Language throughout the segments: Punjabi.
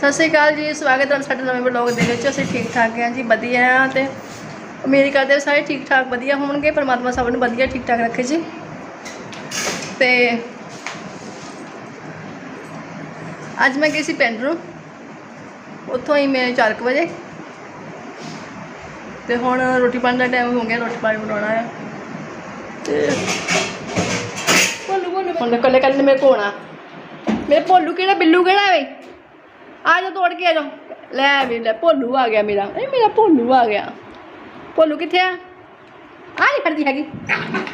ਸਤਿ ਸ਼੍ਰੀ ਅਕਾਲ ਜੀ, ਸਵਾਗਤ ਹੈ ਸਾਡੇ ਨਵੇਂ ਬਲੌਗ ਦੇ ਵਿੱਚ। ਅਸੀਂ ਠੀਕ ਠਾਕ ਹਾਂ ਜੀ, ਵਧੀਆ ਹਾਂ ਤੇ ਉਮੀਦ ਕਰਦੇ ਹਾਂ ਸਾਰੇ ਠੀਕ ਠਾਕ ਵਧੀਆ ਹੋਣਗੇ, ਪਰਮਾਤਮਾ ਸਭ ਨੂੰ ਵਧੀਆ ਠੀਕ ਠਾਕ ਰੱਖੇ ਜੀ। ਤੇ ਅੱਜ ਮੈਂ ਗਈ ਸੀ ਪਿੰਡ ਨੂੰ ਉੱਥੋਂ ਹੀ ਮੈਂ 4 ਵਜੇ। ਤੇ ਹੁਣ ਰੋਟੀ ਪਾਣੀ ਦਾ ਟਾਈਮ ਹੋ ਗਿਆ, ਰੋਟੀ ਪਾਣੀ ਬਣਾਉਣਾ ਹੈ ਤੇ ਭੋਲੂ ਭੋਲੂ ਹੁਣ ਕੱਲੇ ਕੱਲੇ ਮੇਰੇ ਕੋਲ ਮੇਰੇ ਭੋਲੂ ਕਿਹੜਾ, ਬਿੱਲੂ ਕਿਹੜਾ ਵੇ? ਆ ਜਾ ਤੋੜ ਕੇ ਆ ਜਾ। ਲੈ ਵੀ ਲੈ, ਭੋਲੂ ਆ ਗਿਆ ਮੇਰਾ। ਇਹ ਮੇਰਾ ਭੋਲੂ ਆ ਗਿਆ। ਭੋਲੂ ਕਿੱਥੇ ਆ? ਆ ਨਹੀਂ ਫੜਦੀ ਹੈਗੀ।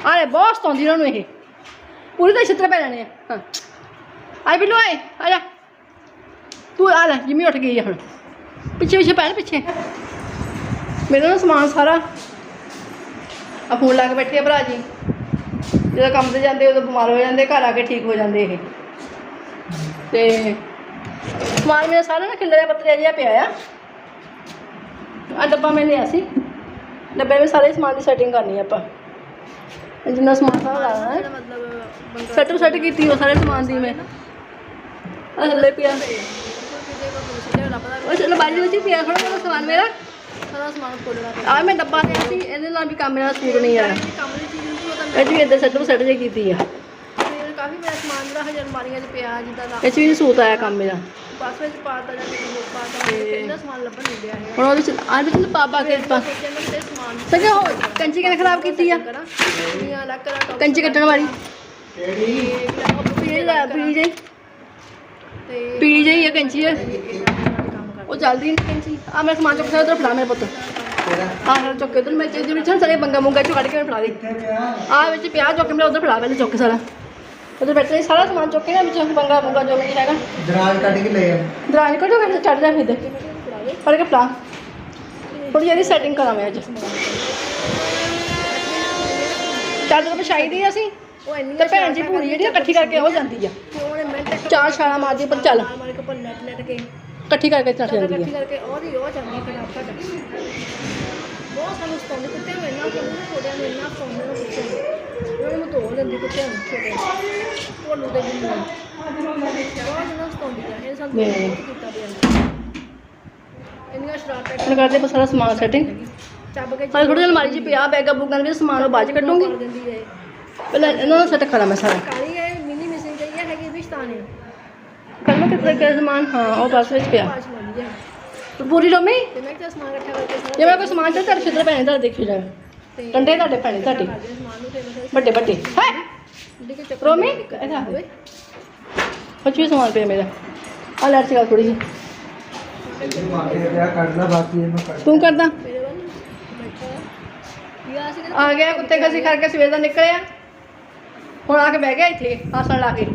ਆ ਬਹੁਤ ਸਤੌਂਦੀ ਉਹਨਾਂ ਨੂੰ ਇਹ। ਪੂਰੀ ਤਾਂ ਛਿੱਤਰ ਪੈ ਜਾਣੇ ਆ। ਆਈ ਬਿੱਲੂ, ਆਏ, ਆ ਜਾ। ਤੂੰ ਆ ਲੈ, ਜਿੰਮੀ ਉੱਠ ਗਈ ਆ ਹੁਣ। ਪਿੱਛੇ ਪਿੱਛੇ ਪੈਣ ਪਿੱਛੇ। ਮੇਰਾ ਨਾ ਸਮਾਨ ਸਾਰਾ। ਆ ਫੋਨ ਲਾ ਕੇ ਬੈਠੇ ਆ ਭਰਾ ਜੀ। ਜਦੋਂ ਕੰਮ ਤੇ ਜਾਂਦੇ ਉਦੋਂ ਬਿਮਾਰ ਹੋ ਜਾਂਦੇ ਘਰ ਆ ਕੇ ਠੀਕ ਹੋ ਜਾਂਦੇ ਇਹ। ਤੇ ਸਮਾਨ ਮੇਰਾ ਸਾਰਾ ਨਾ ਖਿਲਰਿਆ ਪੱਤਰਿਆ ਜਿਹਾ ਪਿਆ ਆ। ਆ ਡੱਬਾ ਮੈਂ ਲਿਆ ਸੀ। ਡੱਬੇ ਵਿੱਚ ਸਾਰੇ ਸਮਾਨ ਦੀ ਸੈਟਿੰਗ ਕਰਨੀ ਆ ਆਪਾਂ। ਜਿੰਨਾ ਸਮਾਨ ਸਾਰਾ ਲਾਣਾ ਹੈ। ਮਤਲਬ ਸੈਟ ਸੈਟ ਕੀਤੀ ਉਹ ਸਾਰੇ ਸਮਾਨ ਦੀ ਮੈਂ। ਆ ਥੱਲੇ ਪਿਆ। ਉਹ ਚਲੋ ਬਾਜੀ ਵਿੱਚ ਹੀ ਪਿਆ। ਥੋੜਾ ਥੋੜਾ ਸਮਾਨ ਮੇਰਾ। ਸਾਰਾ ਸਮਾਨ ਖੋਲਣਾ ਆ ਮੈਂ ਡੱਬਾ ਲਿਆ ਸੀ। ਇਹਦੇ ਨਾਲ ਵੀ ਕੰਮ ਮੇਰਾ ਸੂਟ ਨਹੀਂ ਆਇਆ ਕੰਮ ਦੀ ਚੀਜ਼ ਇਹ ਵੀ ਇੱਧਰ ਸੈਟ ਸੈਟ ਜੇ ਕੀਤੀ ਆ। ਕਾਫੀ ਮੇਰਾ ਸਮਾਨ ਜਿਹੜਾ ਹਜੇ ਅਲਮਾਰੀਆਂ 'ਚ ਪਿਆ ਜਿੱਦਾਂ ਦਾ ਇਹ 'ਚ ਵੀ ਸੂਟ ਆਇਆ ਕੰਮ ਮੇਰਾ ਬਸ ਵਿੱਚ ਪਾਤਾ ਜਾਂ ਹੋਰ ਪਾਤਾ ਕਿੰਨਾ ਸਮਾਨ ਲੱਭਣ ਨਹੀਂ ਡਿਆ ਹੈ ਹੁਣ ਉਹਦੇ ਚ ਆ ਵਿੱਚ ਪਾ ਪਾ ਕੇ ਪਾ ਸੋਚਿਆ ਮੈਂ ਤੇ ਸਮਾਨ ਸਕੇ ਹੋ ਕੰਚੀ ਕਿਨੇ ਖਰਾਬ ਕੀਤੀ ਆ? ਕਰਾਂ। ਦੁਨੀਆ ਅਲੱਗ ਕਰਾਂ ਟੌਪ ਕੰਚੀ ਕੱਟਣ ਵਾਲੀ। ਪੀੜੀ ਪੀਲੀ ਦਾ ਪੀਲੀ ਜਿਹੀ ਤੇ ਪੀਲੀ ਆ ਕੰਚੀ। ਆ ਉਹ ਚੱਲਦੀ ਨਹੀਂ ਕੰਚੀ। ਆ ਮੈਂ ਸਮਾਨ ਚੁੱਕ ਉਧਰ ਫੜਾ ਮੇਰੇ ਪੁੱਤ। ਆਹ ਚੁੱਕ ਕੇ ਉਧਰ ਮੈਂ ਚੀਜ਼ ਵਿੱਚ ਸਾਰੇ ਬੰਗਾ ਮੁੰਗਾ ਚੋਂ ਕੱਢ ਕੇ ਫੜਾ ਦੇ। ਆ ਵਿੱਚ ਪਿਆ ਚੁੱਕ ਕੇ ਮੈਂ ਉਧਰ ਫੜਾ ਪਹਿਲੇ ਚੁੱਕ ਸਾਰਾ। ਉਧਰ ਬੈਠੇ ਸਾਰਾ ਸਮਾਨ ਚੁੱਕ ਕੇ ਨਾ ਵਿੱਚ ਬੰਗਾ ਮੁੰਗਾ ਜੋ ਵੀ ਹੈਗਾ। ਦਰਾਜ ਕੱਢ ਕੇ ਲੈ ਆ ਦਰਾਜ ਕੱਢੋ ਕੇ ਚੜ ਜਾ ਫਿਰ। ਫੜ ਕੇ ਫੜਾ। ਥੋੜੀ ਜਿਹੀ ਸੈਟਿੰਗ ਕਰਾਂ ਮੈਂ ਅੱਜ ਜਦੋਂ ਪਛਾਈ ਦੀ ਅਸੀਂ ਉਹ ਇੰਨੀ ਤੇ ਭੈਣ ਜੀ ਪੂਰੀ ਜਿਹੜੀ ਇਕੱਠੀ ਕਰਕੇ ਹੋ ਜਾਂਦੀ ਆ। ਚਾਰ ਛਾਲਾਂ ਮਾਰਦੀ ਪਰ ਚੱਲ। ਇਕੱਠੀ ਕਰਕੇ ਚੱਲ ਜਾਂਦੀ ਇਕੱਠੀ ਆ ਕਰਕੇ ਉਹਦੀ ਉਹ ਜਾਂਦੀ ਫਟਾਫਟ। ਸਤਾਉਂਦੇ ਕੁੱਤੇ ਨੂੰ ਇੰਨਾ ਕੋਲ ਛੋਟਿਆਂ ਨੂੰ ਇੰਨਾ ਸਤਾਉਂਦੇ ਨੂੰ ਕੁੱਤੇ ਨੂੰ ਉਹਨਾਂ ਨੂੰ ਤੋੜ ਦਿੰਦੀ ਕੁੱਤਿਆਂ ਨੂੰ ਛੋਟੇ ਭੋਲੂ ਦੇ ਨੂੰ। ਬਹੁਤ ਇਹਨਾਂ ਸਤਾਉਂਦੀ ਆ। ਇਹ। ਬਹੁਤ ਕੀਤਾ ਪਿਆ ਇੰਨੀਆਂ ਸ਼ਰਾਰਤਾਂ ਹੁਣ ਕਰਦੇ ਆਪਾਂ ਸਾਰਾ ਸਮਾਨ ਸੈਟਿੰਗ ਚੱਬ ਕੇ ਹਾਲੇ ਥੋੜੀ ਅਲਮਾਰੀ 'ਚ ਪਿਆ ਬੈਗਾ ਬੁੱਗਾਂ ਦੇ ਸਮਾਨ ਉਹ ਬਾਅਦ 'ਚ ਕੱਢੂੰਗੀ। ਦਿੰਦੀ ਹੈ ਪਹਿਲਾਂ ਇਹਨਾਂ ਨੂੰ ਸੈੱਟ ਕਰਾਂ ਮੈਂ ਸਾਰਾ। ਕਾਲੀ ਹੈ ਮਿੰਨੀ ਮਿਸਿੰਗ ਚਾਹੀਏ ਹੈਗੀ ਵਿਸ਼ਤਾਨ ਹੈ ਕੱਲ ਮੈਂ ਕਿੱਥੇ ਕਿਹੜਾ ਸਮਾਨ? ਹਾਂ ਉਹ ਬਸ ਵਿੱਚ ਪਿਆ। ਹੈ ਪੂਰੀ ਰੋਮੀ? ਤੇ ਮੈਂ ਕਿਹਾ ਸਮਾਨ ਇਕੱਠਾ ਕਰਕੇ ਸਾਰਾ ਜੇ ਮੇਰਾ ਕੋਈ ਸਮਾਨ ਚਾਹੀਦਾ ਤੁਹਾਡੇ ਛਿੱਤਰ ਪੈਣੇ ਤਾਂ ਦੇਖਿਓ ਜਾ ਤੇ ਤੁਹਾਡੇ ਪੈਣੇ ਤੁਹਾਡੇ। ਕਰਦੇ ਸਮਾਨ ਨੂੰ ਤੇ ਮੈਂ ਵੱਡੇ ਵੱਡੇ। ਹੈ! ਚੱਕਰ ਰੋਮੀ ਇਹਦਾ ਹੋਵੇ ਸਮਾਨ ਪਿਆ ਮੇਰਾ। ਆ ਲੈ ਚਗਾ ਥੋੜੀ ਬਾਕੀ ਇਹਨੂੰ ਕੱਢ ਤੂੰ ਕਰਦਾ। ਮੇਰੇ ਵੱਲ ਬੈਠਾ। ਇਹ ਆ ਸੀ ਆ ਗਿਆ ਕੁੱਤੇ ਕਸੀ ਖਾ ਕੇ ਸਵੇਰ ਦਾ ਨਿਕਲਿਆ। ਹੁਣ ਆ ਕੇ ਬਹਿ ਗਿਆ ਇੱਥੇ ਆਸਣ ਲਾ ਕੇ।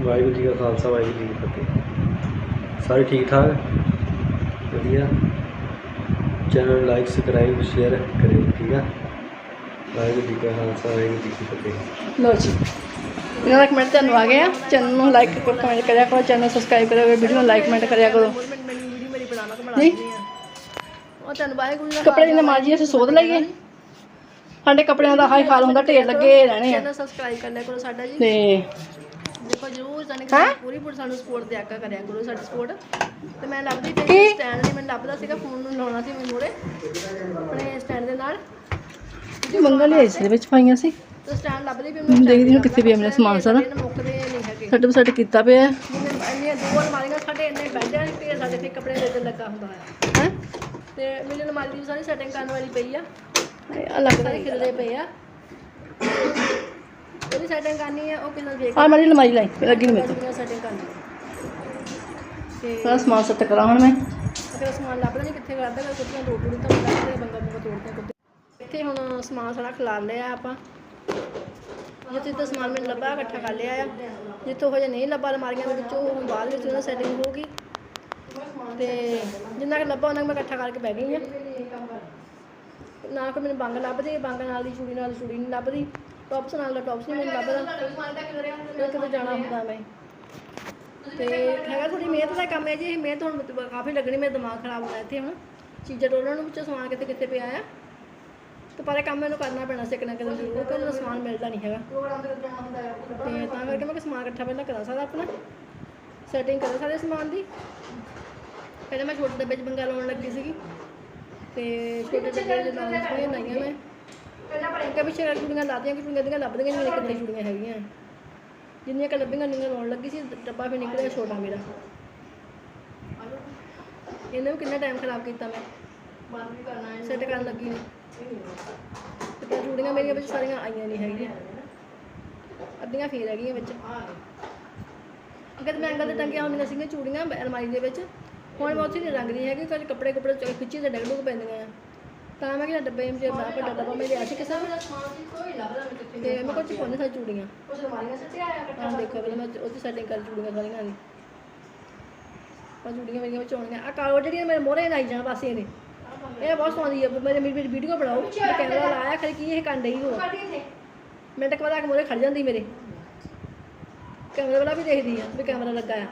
ਵਾਹਿਗੁਰੂ ਜੀ ਕਾ ਖਾਲਸਾ ਵਾਹਿਗੁਰੂ ਜੀ ਕੀ ਫਤਿਹ। ਸਾਰੇ ਠੀਕ ਠਾਕ? ਵਧੀਆ। ਚੈਨਲ ਲਾਈਕ ਸਬਸਕ੍ਰਾਈਬ ਸ਼ੇਅਰ ਕਰਿਓ ਠੀਕ ਆ? ਵਾਹਿਗੁਰੂ ਜੀ ਕਾ ਖਾਲਸਾ ਵਾਹਿਗੁਰੂ ਜੀ ਕੀ ਫਤਿਹ। ਲੋ ਜੀ। ਇਹਨਾਂ ਦਾ ਕਮੈਂਟ ਤੁਹਾਨੂੰ ਆ ਗਿਆ। ਚੈਨਲ ਨੂੰ ਲਾਈਕ ਕਰੋ ਕਮੈਂਟ ਕਰਿਆ ਕਰੋ ਚੈਨਲ ਸਬਸਕ੍ਰਾਈਬ ਕਰਿਆ ਕਰੋ ਵੀਡੀਓ ਨੂੰ ਲਾਈਕ ਕਮੈਂਟ ਕਰਿਆ ਕਰੋ। ਨਹੀਂ। ਦਿੰਦੀ ਆ ਉਹ ਤੁਹਾਨੂੰ ਵਾਹਿਗੁਰੂ ਦਾ ਕੱਪੜੇ ਮਾਰਜੀ ਅਸੀਂ ਸੋਧ ਲਈਏ। ਸਾਡੇ ਕੱਪੜਿਆਂ ਦਾ ਹਾਈ ਹਾਲ ਹੁੰਦਾ ਢੇਰ ਲੱਗੇ ਰਹਿਣੇ ਆ। ਚੈਨਲ ਸਬਸਕ੍ਰਾਈਬ ਕਰ ਲਿਆ ਕਰੋ ਸਾਡਾ ਜੀ। ਤੇ ਦੇਖੋ ਜਰੂਰ ਸਾਨੂੰ ਹੈਂ? ਪੂਰੀ ਪੂਰੀ ਸਾਨੂੰ ਸਪੋਰਟ ਦਿਆ ਕਰਿਆ ਕਰੋ ਸਾਡੀ ਸਪੋਰਟ ਤੇ ਮੈਂ ਲੱਭਦੀ ਕੀ? ਤੇ ਸਟੈਂਡ ਨਹੀਂ ਮੈਨੂੰ ਲੱਭਦਾ ਸੀਗਾ ਫੋਨ ਨੂੰ ਲਾਉਣਾ ਸੀ ਮੈਨੂੰ ਮੋੜੇ ਆਪਣੇ ਸਟੈਂਡ ਦੇ ਨਾਲ। ਮੰਗਾ ਲਿਆ ਇਸ ਦੇ ਵਿੱਚ ਪਾਈਆਂ ਸੀ? ਤੇ ਸਟੈਂਡ ਲੱਭਦੀ ਵੀ ਹੁਣ ਦੇਖਦੀ ਹਾਂ ਕਿੱਥੇ ਪਿਆ ਮੇਰਾ ਸਮਾਨ ਸਾਰਾ। ਮੁੱਕਦੇ ਨਹੀਂ ਹੈਗੇ। ਸੈੱਟ ਕੀਤਾ ਪਿਆ। ਹੈ ਜਿੰਨੇ ਇੰਨੀਆਂ ਦੋ ਅਲਮਾਰੀਆਂ ਸਾਡੇ ਇੰਨੇ ਬੈਠੇ ਨੇ ਤੇ ਸਾਡੇ ਤੇ ਕੱਪੜੇ ਦੇ ਤੇ ਲੱਗਾ ਹੁੰਦਾ ਹੈ ਹੈ? ਤੇ ਮੇਰੀ ਅਲਮਾਰੀ ਦੀ ਸਾਰੀ ਸੈਟਿੰਗ ਕਰਨ ਵਾਲੀ ਪਈ ਆ। ਆ ਲੱਗਦਾ ਸਾਰੇ ਖਿਲਰੇ ਪਏ ਆ। ਉਹਦੀ ਸੈਟਿੰਗ ਕਰਨੀ ਆ ਉਹ ਕਿੰਨਾ ਵੇਖ ਆ ਮਾਰੀ ਲਮਾਰੀ ਲਾਈ ਲੱਗੀ ਨਹੀਂ ਮੇਰੇ ਕਿੰਨਾ ਸੈਟਿੰਗ ਕਰਨੀ ਤੇ ਸਾਰਾ ਸਮਾਨ ਸੈੱਟ ਕਰਾਂ ਹੁਣ ਮੈਂ। ਅਗਰ ਸਮਾਨ ਲੱਭਦਾ ਨਹੀਂ ਕਿੱਥੇ ਕਰਦਾ ਕੋਈ ਕੁੱਤੀਆਂ ਤੋੜ ਤੋੜ ਤਾਂ ਲੱਭਦੇ ਬੰਗਾ ਬੰਗਾ ਤੋੜਦੇ ਕੁੱਤੇ ਇੱਥੇ ਹੁਣ ਸਮਾਨ ਸਾਰਾ ਖਿਲਾਰ ਲਿਆ ਆਪਾਂ। ਜਿੱਥੇ ਜਿੱਥੇ ਸਮਾਨ ਮੈਨੂੰ ਲੱਭਾ ਇਕੱਠਾ ਕਰ ਲਿਆ ਆ। ਜਿੱਥੋਂ ਹਜੇ ਨਹੀਂ ਲੱਭਾ ਅਲਮਾਰੀਆਂ ਦੇ ਵਿੱਚੋਂ ਹੁਣ ਬਾਅਦ ਵਿੱਚ ਉਹਨਾਂ ਸੈਟਿੰਗ ਹੋਊਗੀ। ਤੇ ਜਿੰਨਾ ਕਿ ਲੱਭਾ ਉਹਨਾਂ ਕੁ ਮੈਂ ਇਕੱਠਾ ਕਰਕੇ ਬਹਿ ਗਈ ਆ। ਨਾ ਕੋਈ ਮੈਨੂੰ ਬੰਗ ਲੱਭਦੀ ਬੰਗ ਨਾਲ ਦੀ ਚੂੜੀ ਨਾਲ ਦੀ ਚੂੜੀ ਨਹੀਂ ਲੱਭਦੀ। ਟੌਪਸ ਨਾਲ ਦਾ ਟੌਪਸ ਨਹੀਂ ਮੈਨੂੰ ਲੱਭਦਾ ਕਿਤੇ ਜਾਣਾ ਹੁੰਦਾ ਮੈਂ। ਤੇ ਹੈਗਾ ਥੋੜੀ ਮਿਹਨਤ ਦਾ ਕੰਮ ਹੈ ਜੀ ਇਹ ਮਿਹਨਤ ਹੁਣ ਕਾਫੀ ਲੱਗਣੀ ਮੇਰਾ ਦਿਮਾਗ ਖਰਾਬ ਹੋਣਾ ਇੱਥੇ ਹੁਣ। ਚੀਜ਼ਾਂ ਟੋਲਣ ਨੂੰ ਵਿੱਚੋਂ ਸਮਾਨ ਕਿਤੇ ਕਿਤੇ ਪਿਆ ਆ। ਤੇ ਪਰ ਇਹ ਕੰਮ ਮੈਨੂੰ ਕਰਨਾ ਪੈਣਾ ਸੀ ਕਿਤੇ ਜ਼ਰੂਰ ਕਿਉਂਕਿ ਮੈਨੂੰ ਸਮਾਨ ਮਿਲਦਾ ਨਹੀਂ ਹੈਗਾ। ਤੇ ਤਾਂ ਕਰਕੇ ਮੈਂ ਸਮਾਨ ਇਕੱਠਾ ਪਹਿਲਾਂ ਕਰਾ ਸਕਦਾ ਆਪਣਾ। ਸੈਟਿੰਗ ਕਰਾਂ ਸਾਰੇ ਸਮਾਨ ਦੀ। ਪਹਿਲਾਂ ਮੈਂ ਛੋਟੇ ਡੱਬੇ 'ਚ ਬੰਗਾ ਲਾਉਣ ਲੱਗੀ ਸੀਗੀ। ਤੇ ਛੋਟੇ ਡੱਬੇ 'ਚ ਲਾਉਣ ਸੀਗੀਆਂ ਲਾਈਆਂ ਮੈਂ ਅੱਗੇ ਪਿੱਛੇ ਕਰਕੇ ਚੂੜੀਆਂ ਲਾਤੀਆਂ ਕਿ ਚੂੜੀਆਂ ਦੀਆਂ ਲੱਭਦੀਆਂ ਨਹੀਂ ਕਿੰਨੇ ਚੂੜੀਆਂ ਹੈਗੀਆਂ। ਜਿੰਨੀਆਂ ਕ ਲੱਭੀਆਂ, ਉਨੀਆਂ ਲਾਉਣ ਲੱਗੀ ਸੀ, ਡੱਬਾ ਫਿਰ ਨਿਕਲਿਆ ਛੋਟਾ ਮੇਰਾ। ਇਹਨੇ ਵੀ ਕਿੰਨਾ ਟਾਈਮ ਖਰਾਬ ਕੀਤਾ ਮੈਂ। ਬੰਦ ਵੀ ਕਰਨਾ ਹੈ ਸੈੱਟ ਕਰਨ ਲੱਗੀ ਨੇ। ਤੇ ਚੂੜੀਆਂ ਮੇਰੀਆਂ ਵਿੱਚ ਸਾਰੀਆਂ ਆਈਆਂ ਨਹੀਂ ਹੈਗੀਆਂ। ਅੱਧੀਆਂ ਫੇਰ ਹੈਗੀਆਂ ਵਿੱਚ। ਅੱਗੇ ਮੈਂ ਅੰਗਲ ਤੇ ਟੰਗੀਆਂ ਹੁੰਦੀਆਂ ਸੀਗੀਆਂ ਚੂੜੀਆਂ, ਅਲਮਾਰੀ ਦੇ ਵਿੱਚ। ਹੁਣ ਮੈਂ ਉੱਥੇ ਨਹੀਂ ਰੰਗਦੀ ਹੈਗੀ ਕੁਝ ਕੱਪੜੇ ਕੁਪੜੇ ਚ ਖਿੱਚੀ ਤੇ ਡੱਗ ਡੁੱਗ ਪੈਂਦੀਆਂ ਆ। ਤਾਂ ਮੈਂ ਕਿਹਾ ਡੱਬੇ ਵਿੱਚ ਮੈਂ ਵੱਡਾ ਡੱਬਾ ਮੈਂ ਲਿਆ ਸੀ ਕਿਸੇ ਤੇ ਮੈਂ ਕੁਝ ਪਾਉਂਦੇ ਸਾਰੀ ਚੂੜੀਆਂ। ਕੁਝ ਅਲਮਾਰੀਆਂ ਸੱਟਿਆ ਆਇਆ ਇਕੱਠਾ ਦੇਖੋ, ਪਹਿਲਾਂ ਮੈਂ ਉੱਥੇ ਸੈਟਿੰਗ ਕਰ ਚੂੜੀਆਂ ਸਾਰੀਆਂ ਦੀ। ਪਰ ਚੂੜੀਆਂ ਮੇਰੀਆਂ ਵਿੱਚ ਹੋਣਗੀਆਂ ਆ ਕਾਲੋ ਜਿਹੜੀਆਂ ਮੇਰੇ ਮੋਹਰੇ ਨਾਈ ਜਾਣ ਪਾਸੇ ਨੇ ਇਹ ਬਹੁਤ ਸੌਂਦੀ ਹੈ ਮੇਰੇ ਮੇਰੀ ਵੀਡੀਓ ਬਣਾਓ। ਮੈਂ ਕੈਮਰਾ ਲਾਇਆ ਖੜੀ ਕੀ ਇਹ ਕੰਡ ਹੀ। ਹੋ ਕੱਢ ਕਿੱਥੇ ਮਿੰਟ ਮੋਰੇ ਖੜ ਜਾਂਦੀ ਮੇਰੇ। ਕੈਮਰੇ ਵਾਲਾ ਵੀ ਦੇਖਦੀ ਆ ਵੀ ਕੈਮਰਾ ਲੱਗਾ ਆ।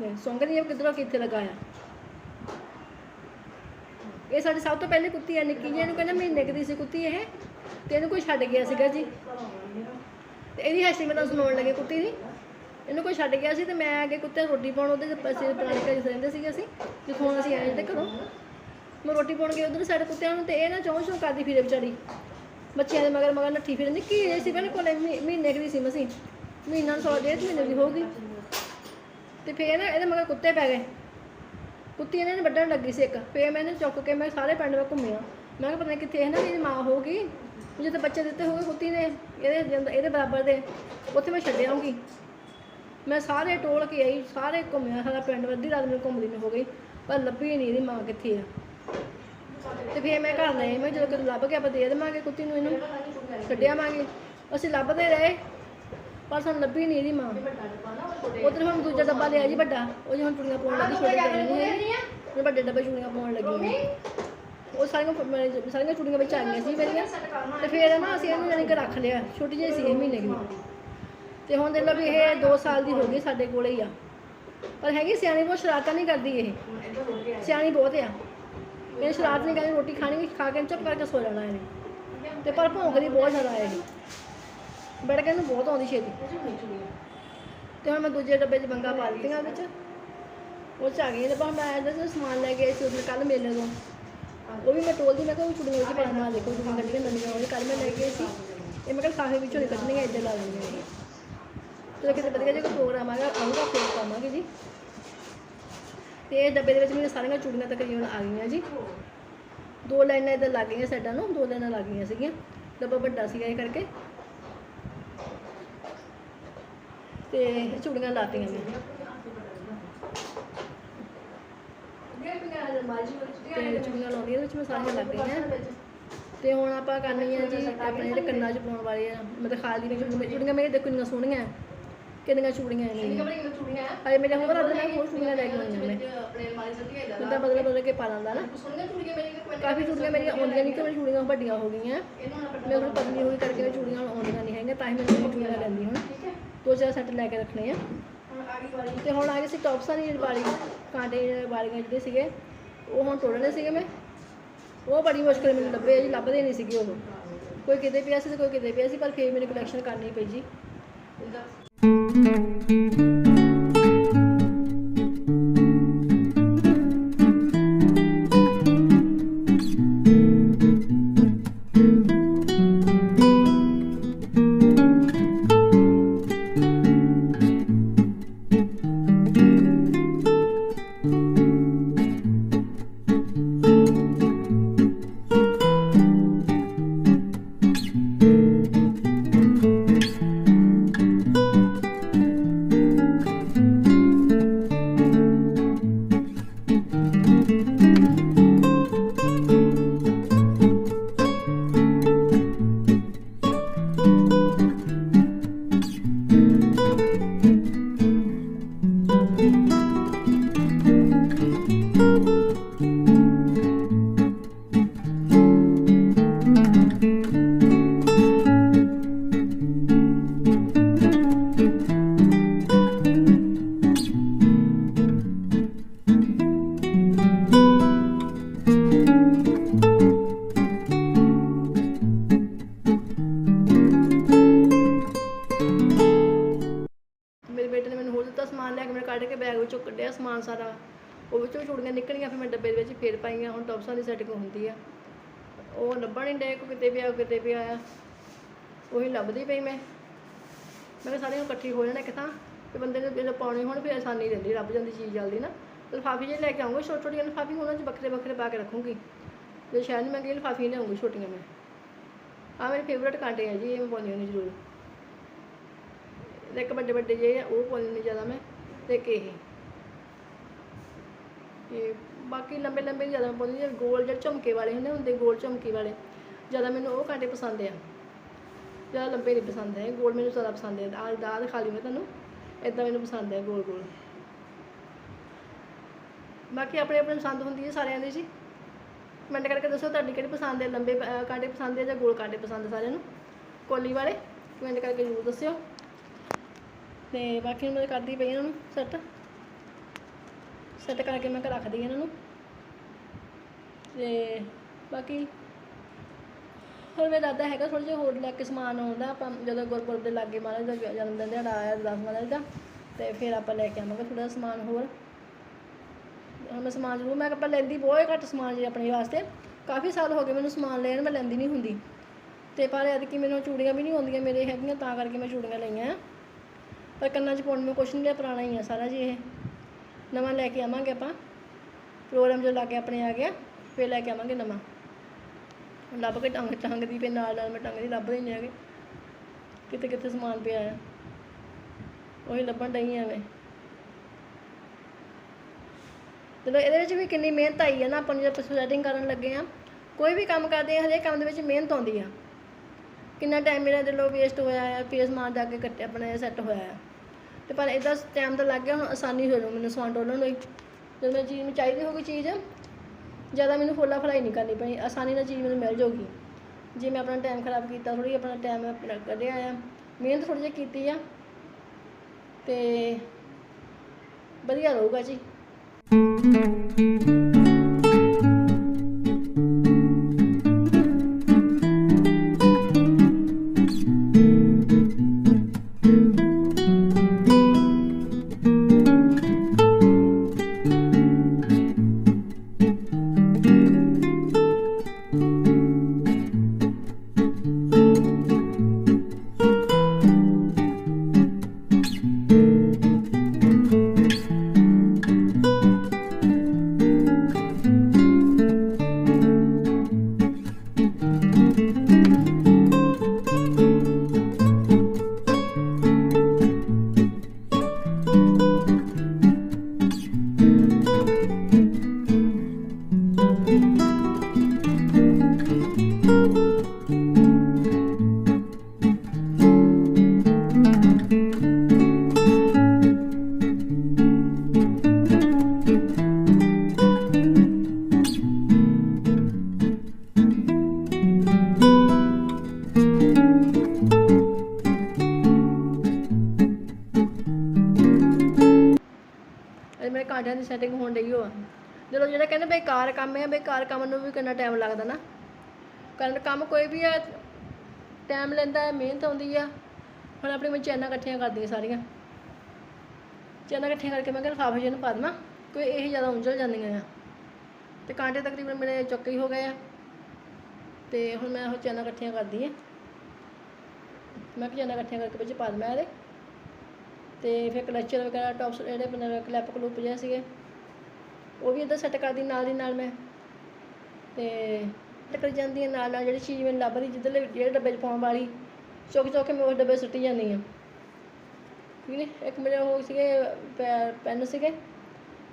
ਨਹੀਂ ਸੌਂਗਦੀ ਆ ਕਿੱਧਰੋਂ ਕਿੱਥੇ ਲੱਗਾ ਆ। ਇਹ ਸਾਡੀ ਸਭ ਤੋਂ ਪਹਿਲੀ ਕੁੱਤੀ ਹੈ, ਨਿੱਕੀ ਜਿਹੀ, ਇਹਨੂੰ ਕਹਿੰਦਾ ਮਹੀਨੇ ਕੁ ਦੀ ਸੀ ਕੁੱਤੀ ਇਹ, ਤੇ ਇਹਨੂੰ ਕੋਈ ਛੱਡ ਗਿਆ ਸੀਗਾ ਜੀ। ਤੇ ਇਹਦੀ ਹਸਤੀ ਮੈਂ ਤੁਹਾਨੂੰ ਸੁਣਾਉਣ ਲੱਗੇ ਕੁੱਤੀ ਦੀ। ਇਹਨੂੰ ਕੋਈ ਛੱਡ ਗਿਆ ਸੀ ਤੇ ਮੈਂ ਅੱਗੇ ਕੁੱਤੇ ਨੂੰ ਰੋਟੀ ਪਾਉਣ ਉਹਦੇ ਪਾਸੇ ਪੁਰਾਣੇ ਘਰ 'ਚ ਰਹਿੰਦੇ ਸੀਗੇ ਅਸੀਂ, ਜਿੱਥੋਂ ਹੁਣ ਅਸੀਂ ਆਏ ਤੇ ਘਰੋਂ। ਮੈਂ ਰੋਟੀ ਪਾਉਣ ਗਈ ਉਧਰ ਸਾਡੇ ਕੁੱਤਿਆਂ ਨੂੰ ਤੇ ਇਹ ਨਾ ਚੌਂ ਚੌਂ ਕਰਦੀ ਫਿਰੇ ਵਿਚਾਰੀ। ਬੱਚਿਆਂ ਦੇ ਮਗਰ ਮਗਰ ਨੱਠੀ ਫਿਰਦੀ ਕੀ ਇਹ ਸੀ ਬਿਲਕੁਲ ਇਹ ਮਹੀ- ਮਹੀਨੇ ਕੁ ਦੀ ਸੀ ਮਸੀਂ। ਮਹੀਨਾ ਨੂੰ ਸੌ ਡੇਢ ਮਹੀਨੇ ਦੀ ਹੋਊਗੀ। ਤੇ ਫੇਰ ਨਾ ਇਹਦੇ ਮਗਰ ਕੁੱਤੇ ਪੈ ਗਏ। ਕੁੱਤੀ ਇਹਨਾਂ ਨੇ ਵੱਢਣ ਲੱਗੀ ਸੀ ਇੱਕ। ਫੇਰ ਮੈਂ ਇਹਨੂੰ ਚੁੱਕ ਕੇ ਮੈਂ ਸਾਰੇ ਪਿੰਡ ਵਿੱਚ ਘੁੰਮਿਆ ਮੈਂ ਕਿਹਾ ਪਤਾ ਨਹੀਂ ਕਿੱਥੇ ਹੈ ਨਾ ਇਹਦੀ ਮਾਂ ਹੋਊਗੀ ਜਿੱਥੇ ਬੱਚੇ ਦਿੱਤੇ ਹੋਗੇ ਕੁੱਤੀ ਨੇ, ਇਹਦੇ ਜਿੰਦ- ਇਹਦੇ ਬਰਾਬਰ ਦੇ, ਉੱਥੇ ਮੈਂ ਛੱਡ ਆਉਂਗੀ ਮੈਂ ਸਾਰੇ ਟੋਲ ਕੇ ਆਈ, ਸਾਰੇ ਘੁੰਮਿਆ, ਸਾਰਾ ਪਿੰਡ ਅੱਧੀ ਰਾਤ ਮੈਨੂੰ ਘੁੰਮਦੀ ਨੂੰ ਹੋ ਗਈ। ਪਰ ਲੱਭੀ ਨਹੀਂ ਇਹਦੀ ਮਾਂ ਕਿੱਥੇ ਆ। ਤੇ ਫੇਰ ਮੈਂ ਘਰ ਲਏ ਮੈਂ ਜਦੋਂ ਕਿਤੇ ਲੱਭ ਗਿਆ ਆਪਾਂ ਦੇ ਦੇਵਾਂਗੇ ਕੁੱਤੀ ਨੂੰ ਇਹਨੂੰ ਛੱਡਿਆਵਾਂਗੇ ਅਸੀਂ ਲੱਭਦੇ ਰਹੇ। ਪਰ ਸਾਨੂੰ ਲੱਭੀ ਨਹੀਂ ਇਹਦੀ ਮਾਂ। ਉਧਰ ਹੁਣ ਦੂਜਾ ਡੱਬਾ ਲਿਆ ਜੀ ਵੱਡਾ। ਉਹ ਜੀ ਹੁਣ ਚੁੜੀਆਂ ਪਾਉਣ ਲੱਗੀ ਛੋਟੇ ਨਹੀਂ। ਮੈਂ ਵੱਡੇ ਡੱਬੇ ਚੁੜੀਆਂ ਪਾਉਣ ਲੱਗੀ ਉਹ ਸਾਰੀਆਂ ਸਾਰੀਆਂ ਚੁੜੀਆਂ ਵਿੱਚ ਆ ਗਈਆਂ ਸੀ ਮੇਰੀਆਂ। ਤੇ ਫਿਰ ਨਾ ਅਸੀਂ ਇਹਨੂੰ ਜਾਣੀ ਕਿ ਰੱਖ ਲਿਆ। ਛੋਟੀ ਜਿਹੀ ਸੀ ਇਹ ਮਹੀਨੇ ਦੀ। ਤੇ ਹੁਣ ਦੇਖ ਲਓ ਵੀ ਇਹ 2 ਸਾਲ ਦੀ ਹੋ ਗਈ ਸਾਡੇ ਕੋਲੇ ਹੀ ਆ। ਪਰ ਹੈਗੀ ਸਿਆਣੀ ਬਹੁਤ ਸ਼ਰਾਰਤਾਂ ਨਹੀਂ ਕਰਦੀ ਇਹ। ਸਿਆਣੀ ਬਹੁਤ ਆ। ਇਹ ਸ਼ਰਾਰਤ ਨਹੀਂ ਕਰਦੀ ਰੋਟੀ ਖਾਣੀ ਖਾ ਕੇ ਚੁੱਪ ਕਰਕੇ ਸੋ ਜਾਣਾ ਇਹਨੇ। ਤੇ ਪਰ ਭੌਂਕਦੀ ਬਹੁਤ ਜ਼ਿਆਦਾ ਹੈ ਇਹ। ਬੜ ਕੇ ਬਹੁਤ ਆਉਂਦੀ ਛੇਤੀ। ਤੇ ਹੁਣ ਮੈਂ ਦੂਜੇ ਡੱਬੇ 'ਚ ਬੰਗਾ ਪਾ ਦਿੱਤੀਆਂ ਉਹਦੇ 'ਚ। ਉਹ 'ਚ ਆ ਗਈਆਂ ਤੇ ਪਰ ਮੈਂ ਇਹਦੇ 'ਚ ਸਮਾਨ ਲੈ ਕੇ ਆਈ ਸੀ ਉਹਨੇ ਕੱਲ ਮੇਲੇ ਤੋਂ। ਉਹ ਵੀ ਮੈਂ ਟੋਲਦੀ ਮੈਂ ਕਿਹਾ ਉਹ ਚੁੜੀਆਂ ਵਿੱਚ ਪਾਣਾ ਦੇਖੋ ਚੁੜੀਆਂ ਕੱਢੀਆਂ ਨਵੀਆਂ ਉਹ ਕੱਲ ਮੈਂ ਲੈ ਕੇ ਆਈ ਸੀ। ਇਹ ਮੈਂ ਕਿਹਾ ਸਾਫੇ ਵਿੱਚੋਂ ਨਹੀਂ ਕੱਢਣੀਆਂ, ਇੱਧਰ ਲਾ ਲੈਣੀਆਂ ਇਹ ਕਿਤੇ ਵਧੀਆ ਜਿਹਾ ਪ੍ਰੋਗਰਾਮ ਆਗਾ ਆਊਗਾ, ਫੇਰ ਪਾਵਾਂਗੇ ਜੀ। ਤੇ ਇਹ ਡੱਬੇ ਦੇ ਵਿੱਚ ਮੇਰੀਆਂ ਸਾਰੀਆਂ ਚੂੜੀਆਂ ਤਕਰੀਬਨ ਆ ਗਈਆਂ ਜੀ। ਦੋ ਲਾਈਨਾਂ ਇੱਧਰ ਲੱਗ ਗਈਆਂ ਸਾਈਡਾਂ ਨੂੰ, ਦੋ ਲਾਈਨਾਂ ਲੱਗ ਗਈਆਂ ਸੀਗੀਆਂ। ਡੱਬਾ ਵੱਡਾ ਸੀਗਾ ਇਹ ਕਰਕੇ। ਤੇ ਚੂੜੀਆਂ ਲਾਤੀਆਂ ਮੈਂ। ਤੇ ਚੂੜੀਆਂ ਲਾਉਂਦੀਆਂ ਇਹਦੇ ਵਿੱਚ ਮੈਂ ਸਾਰੀਆਂ ਲੱਗ ਗਈਆਂ ਤੇ ਹੁਣ ਆਪਾਂ ਕਰਨੀ ਆ ਜੀ ਆਪਣੇ ਜਿਹੜੇ ਕੰਨਾਂ 'ਚ ਪਾਉਣ ਵਾਲੇ ਆ ਮੈਂ ਦਿਖਾ ਦੀ ਚੂੜੀਆਂ ਚੂੜੀਆਂ ਮੇਰੇ ਦੇਖੋ ਕਿੰਨੀਆਂ ਸੋਹਣੀਆਂ। ਕਿੰਨੀਆਂ ਚੂੜੀਆਂ ਨੇ ਅਜੇ ਮੇਰੇ ਹੋਰ ਅੱਧ ਮੈਂ ਹੋਰ ਚੂੜੀਆਂ ਲੈ ਕੇ ਆਉਣੀਆਂ ਮੈਂ। ਜਿੱਦਾਂ ਬਦਲ ਬਦਲ ਕੇ ਪਾ ਲੈਂਦਾ ਨਾ। ਕਾਫੀ ਚੂੜੀਆਂ ਮੇਰੀਆਂ ਆਉਂਦੀਆਂ ਨਹੀਂ ਕਿ ਮੇਰੀ ਚੂੜੀਆਂ ਵੱਡੀਆਂ ਹੋ ਗਈਆਂ। ਮੈਂ ਥੋੜੀ ਪਤਲੀ ਹੋਈ ਕਰਕੇ ਚੂੜੀਆਂ ਆਉਂਦੀਆਂ ਨਹੀਂ ਹੈਗੀਆਂ ਤਾਂ ਹੀ ਇਹ ਚੂੜੀਆਂ ਲੈਂਦੀ ਹੁਣ ਦੋ ਚਾਰ ਸੈੱਟ ਲੈ ਕੇ ਰੱਖਣੇ ਆ। ਹੁਣ ਤੇ ਹੁਣ ਆ ਗਏ ਸੀ ਟੌਪਸਾਂ ਦੀ ਵਾਲੀ, ਕਾਂਟੇ ਵਾਲੀਆਂ ਜਿਹੜੇ ਸੀਗੇ, ਉਹ ਹੁਣ ਤੋੜਨੇ ਸੀਗੇ ਮੈਂ। ਉਹ ਬੜੀ ਮੁਸ਼ਕਿਲ ਮੈਨੂੰ ਲੱਭੇ ਜੀ, ਲੱਭਦੇ ਨਹੀਂ ਸੀਗੇ ਉਹ। ਕੋਈ ਕਿਤੇ ਪਿਆ ਸੀ ਤੇ ਕੋਈ ਕਿਤੇ ਪਿਆ ਸੀ, ਪਰ ਫੇਰ ਮੈਨੂੰ ਕਲੈਕਸ਼ਨ ਕਰਨੀ ਪਈ ਜੀ। ਸਮਾਨ ਸਾਰਾ, ਉਹ ਵਿੱਚੋਂ ਚੂੜੀਆਂ ਨਿਕਲੀਆਂ, ਫਿਰ ਮੈਂ ਡੱਬੇ ਦੇ ਵਿੱਚ ਫੇਰ ਪਾਈਆਂ, ਹੁਣ ਟੌਪਸਾਂ ਦੀ ਸੈਟਿੰਗ ਹੁੰਦੀ ਆ। ਉਹ ਲੱਭਣ ਨਹੀਂ ਡੇ ਕੋ ਕਿਤੇ ਵੀ ਆ ਕਿਤੇ ਵੀ ਆਇਆ। ਉਹੀ ਲੱਭਦੀ ਪਈ ਮੈਂ। ਮੈਂ ਕਿਹਾ ਸਾਰੀਆਂ ਇਕੱਠੀ ਹੋ ਜਾਣਾ ਇੱਕ ਥਾਂ, ਤੇ ਬੰਦੇ ਨੇ ਜਦੋਂ ਪਾਉਣੇ ਹੋਣ, ਫਿਰ ਆਸਾਨੀ ਰਹਿੰਦੀ, ਰੱਬ ਜਾਂਦੀ ਚੀਜ਼ ਜਲਦੀ ਨਾ। ਲਿਫਾਫੇ ਜਿਹੇ ਲੈ ਕੇ ਆਉਂਗਾ ਛੋਟੇ ਛੋਟੀਆਂ ਲਿਫਾਫੇ ਉਹਨਾਂ 'ਚ ਵੱਖਰੇ ਵੱਖਰੇ ਪਾ ਕੇ ਰੱਖੂੰਗੀ। ਜੇ ਸ਼ਾਇਦ ਮੈਂ ਗਈ ਲਿਫਾਫੇ ਲਿਆਉਂਗੀ ਛੋਟੀਆਂ ਮੈਂ। ਆ ਮੇਰੇ ਫੇਵਰਟ ਕਾਂਟੇ ਆ ਜੀ, ਇਹ ਮੈਂ ਪਾਉਂਦੀ ਹੁੰਦੀ ਜ਼ਰੂਰ। ਇੱਕ ਵੱਡੇ ਵੱਡੇ ਜਿਹੇ ਆ, ਉਹ ਪਾਉਂਦੀ ਨਹੀਂ ਜ਼ਿਆਦਾ ਮੈਂ, ਤੇ ਇੱਕ ਇਹ। ਤੇ ਬਾਕੀ ਲੰਬੇ ਲੰਬੇ ਨਹੀਂ ਜ਼ਿਆਦਾ ਮੈਂ ਪਾਉਂਦੀ ਜਿਹੜੇ ਗੋਲ ਜਿਹੜੇ ਝੁਮਕੇ ਵਾਲੇ ਹੁੰਦੇ ਹੁੰਦੇ ਗੋਲ ਝੁਮਕੇ ਵਾਲੇ ਜ਼ਿਆਦਾ ਮੈਨੂੰ ਉਹ ਕਾਂਟੇ ਪਸੰਦ ਆ। ਜ਼ਿਆਦਾ ਲੰਬੇ ਨਹੀਂ ਪਸੰਦ ਹੈ ਗੋਲ ਮੈਨੂੰ ਜ਼ਿਆਦਾ ਪਸੰਦ ਹੈ ਆਹ ਦਾ ਦਿਖਾ ਲਈ ਮੈਂ ਤੁਹਾਨੂੰ ਇਦਾਂ ਮੈਨੂੰ ਪਸੰਦ ਹੈ ਗੋਲ ਗੋਲ। ਬਾਕੀ ਆਪਣੇ ਆਪਣੇ ਪਸੰਦ ਹੁੰਦੀ ਹੈ ਸਾਰਿਆਂ ਦੀ ਜੀ। ਕਮੈਂਟ ਕਰਕੇ ਦੱਸੋ ਤੁਹਾਡੀ ਕਿਹੜੀ ਪਸੰਦ ਹੈ ਲੰਬੇ ਅਹ, ਕਾਂਟੇ ਪਸੰਦ ਹੈ ਜਾਂ ਗੋਲ ਕਾਂਟੇ ਪਸੰਦ ਹੈ ਸਾਰਿਆਂ ਨੂੰ? ਕੋਲੀ ਵਾਲੇ ਕਮੈਂਟ ਕਰਕੇ ਜ਼ਰੂਰ ਦੱਸਿਓ। ਤੇ ਬਾਕੀ ਮੈਂ ਕਰਦੀ ਪਈ ਇਹਨਾਂ ਨੂੰ ਸੈੱਟ ਸੈੱਟ ਕਰਕੇ ਮੈਂ ਰੱਖਦੀ ਇਹਨਾਂ ਨੂੰ। ਤੇ ਬਾਕੀ ਹੋਰ ਮੇਰਾ ਦਾਦਾ ਹੈਗਾ ਥੋੜਾ ਜਿਹਾ ਹੋਰ ਲੈ ਕੇ ਸਮਾਨ ਆਉਂਦਾ, ਆਪਾਂ ਜਦੋਂ ਗੁਰਪੁਰਬ ਦੇ ਲਾਗੇ ਮਹਾਰਾਜ ਦਾ ਜਨਮ ਦਿਨ ਦਿਹਾੜਾ ਆਇਆ ਦਸ ਮਹਾਰਾਜ ਦਾ, ਤੇ ਫਿਰ ਆਪਾਂ ਲੈ ਕੇ ਆਵਾਂਗੇ ਥੋੜਾ ਸਮਾਨ ਹੋਰ। ਹੁਣ ਮੈਂ ਸਮਾਨ ਜ਼ਰੂਰ, ਮੈਂ ਆਪਾਂ ਲੈਂਦੀ ਬਹੁਤ ਘੱਟ ਸਮਾਨ ਜੀ ਆਪਣੇ ਵਾਸਤੇ, ਕਾਫੀ ਸਾਲ ਹੋ ਗਏ ਮੈਨੂੰ ਸਮਾਨ ਲੈਣ, ਮੈਂ ਲੈਂਦੀ ਨਹੀਂ ਹੁੰਦੀ। ਤੇ ਪਰ ਐਤਕੀ ਮੈਨੂੰ ਚੂੜੀਆਂ ਵੀ ਨਹੀਂ ਆਉਂਦੀਆਂ ਮੇਰੇ ਹੈਗੀਆਂ ਤਾਂ ਕਰਕੇ ਮੈਂ ਚੂੜੀਆਂ ਲਈਆਂ ਆ। ਪਰ ਕੰਨਾਂ 'ਚ ਪਾਉਣ ਨੂੰ ਕੁਛ ਨਹੀਂ ਲਿਆ ਪੁਰਾਣਾ ਹੀ ਆ ਸਾਰਾ ਜੀ ਇਹ। ਨਵਾਂ ਲੈ ਕੇ ਆਵਾਂਗੇ ਆਪਾਂ। ਪ੍ਰੋਗਰਾਮ ਜੋ ਲਾ ਕੇ ਆਪਣੇ ਆ ਗਿਆ, ਫਿਰ ਲੈ ਕੇ ਆਵਾਂਗੇ ਨਵਾਂ। ਲੱਭ ਕੇ ਟੰਗ ਟੰਗ ਦੀ ਪਈ ਨਾਲ ਨਾਲ ਮੈਂ ਟੰਗ ਦੀ ਲੱਭ ਹੀ ਨਹੀਂ ਹੈਗੇ। ਕਿਤੇ ਕਿਤੇ ਸਮਾਨ ਪਿਆ ਆ। ਉਹੀ ਲੱਭਣ ਡਈ ਆ ਮੈਂ। ਚਲੋ ਇਹਦੇ ਵਿੱਚ ਵੀ ਕਿੰਨੀ ਮਿਹਨਤ ਆਈ ਹੈ ਨਾ, ਆਪਾਂ ਨੂੰ ਜਦ ਸੈਟਿੰਗ ਕਰਨ ਲੱਗੇ ਆ, ਕੋਈ ਵੀ ਕੰਮ ਕਰਦੇ ਆ, ਹਰੇਕ ਕੰਮ ਦੇ ਵਿੱਚ ਮਿਹਨਤ ਆਉਂਦੀ ਆ। ਕਿੰਨਾ ਟਾਈਮ ਮੇਰਾ ਦਿਲੋਂ ਵੇਸਟ ਹੋਇਆ ਆ ਫੇਸ ਮਾਰ ਜਾ ਕੇ ਕੱਟਿਆ, ਆਪਣਾ ਸੈੱਟ ਹੋਇਆ ਆ। ਤੇ ਪਰ ਇਦਾਂ ਟਾਈਮ ਤਾਂ ਲੱਗ ਗਿਆ, ਹੁਣ ਆਸਾਨੀ ਹੋ ਜਾਊ ਮੈਨੂੰ ਸਮਾਨ ਡੋਲਣ ਲਈ। ਜਦੋਂ ਮੈਂ ਚੀਜ਼ ਨੂੰ ਚਾਹੀਦੀ ਹੋਊਗੀ ਚੀਜ਼, ਜ਼ਿਆਦਾ ਮੈਨੂੰ ਫੋਲਾ ਫਲਾਈ ਨਹੀਂ ਕਰਨੀ ਪੈਣੀ, ਆਸਾਨੀ ਨਾਲ ਚੀਜ਼ ਮੈਨੂੰ ਮਿਲ ਜਾਊਗੀ। ਜੇ ਮੈਂ ਆਪਣਾ ਟਾਈਮ ਖਰਾਬ ਕੀਤਾ ਥੋੜੀ ਆਪਣਾ ਟਾਈਮ ਆਪਣਾ ਕੱਢਿਆ ਆ, ਮਿਹਨਤ ਥੋੜੀ ਜਿਹੀ ਕੀਤੀ ਆ, ਤੇ ਵਧੀਆ ਰਹੂਗਾ ਜੀ। ਸੈਟਿੰਗ ਹੋਣ ਡਈ ਹੋ ਜਦੋਂ ਜਿਹੜਾ ਕਹਿੰਦੇ ਬੇਕਾਰ ਕੰਮ ਹੈ ਬੇਕਾਰ ਕੰਮ ਨੂੰ ਵੀ ਕਿੰਨਾ ਟਾਈਮ ਲੱਗਦਾ ਨਾ। ਕਰਨ ਕੰਮ ਕੋਈ ਵੀ ਹੈ ਟਾਈਮ ਲੈਂਦਾ ਹੈ ਮਿਹਨਤ ਆਉਂਦੀ ਆ। ਹੁਣ ਆਪਣੀ ਮੈਂ ਚੈਨਾਂ ਇਕੱਠੀਆਂ ਕਰਦੀ ਸਾਰੀਆਂ। ਚੈਨਾਂ ਇਕੱਠੀਆਂ ਕਰਕੇ ਮੈਂ ਕਿਹਾ ਲਿਫਾਫੇ ਜਿਹੇ ਨੂੰ ਪਾ ਦੇਵਾਂ ਕੋਈ ਇਹ ਜ਼ਿਆਦਾ ਉੰਝਲ ਜਾਂਦੀਆਂ ਆ। ਤੇ ਕਾਂਟੇ ਤਕਰੀਬਨ ਮੇਰੇ ਚੁੱਕੇ ਹੀ ਹੋ ਗਏ ਆ। ਤੇ ਹੁਣ ਮੈਂ ਉਹ ਚੈਨਾਂ ਇਕੱਠੀਆਂ ਕਰਦੀ ਹਾਂ ਮੈਂ ਕਿਹਾ ਚੈਨਾਂ ਇਕੱਠੀਆਂ ਕਰਕੇ ਵਿੱਚ ਪਾ ਦੇਵਾਂ ਇਹਦੇ। ਤੇ ਫਿਰ ਕਲਚਰ ਵਗੈਰਾ, ਟੌਪਸ ਜਿਹੜੇ ਕਲੈਪ ਕਲੂਪ ਜਿਹੇ ਸੀਗੇ। ਉਹ ਵੀ ਇੱਦਾਂ ਸੈੱਟ ਕਰਦੀ ਨਾਲ ਦੀ ਨਾਲ ਮੈਂ। ਤੇ ਟੱਕਰ ਜਾਂਦੀ ਹੈ ਨਾਲ ਨਾਲ ਜਿਹੜੀ ਚੀਜ਼ ਮੈਨੂੰ ਲੱਭਦੀ, ਜਿੱਧਰਲੇ ਜਿਹੜੇ ਡੱਬੇ 'ਚ ਪਾਉਣ ਵਾਲੀ, ਚੁੱਕ ਚੁੱਕ ਕੇ ਮੈਂ ਉਸ ਡੱਬੇ ਸੁੱਟੀ ਜਾਂਦੀ ਹਾਂ ਠੀਕ ਨੇ? ਇੱਕ ਮੇਰੇ ਉਹ ਸੀਗੇ, ਪੈ- ਪੈਨ ਸੀਗੇ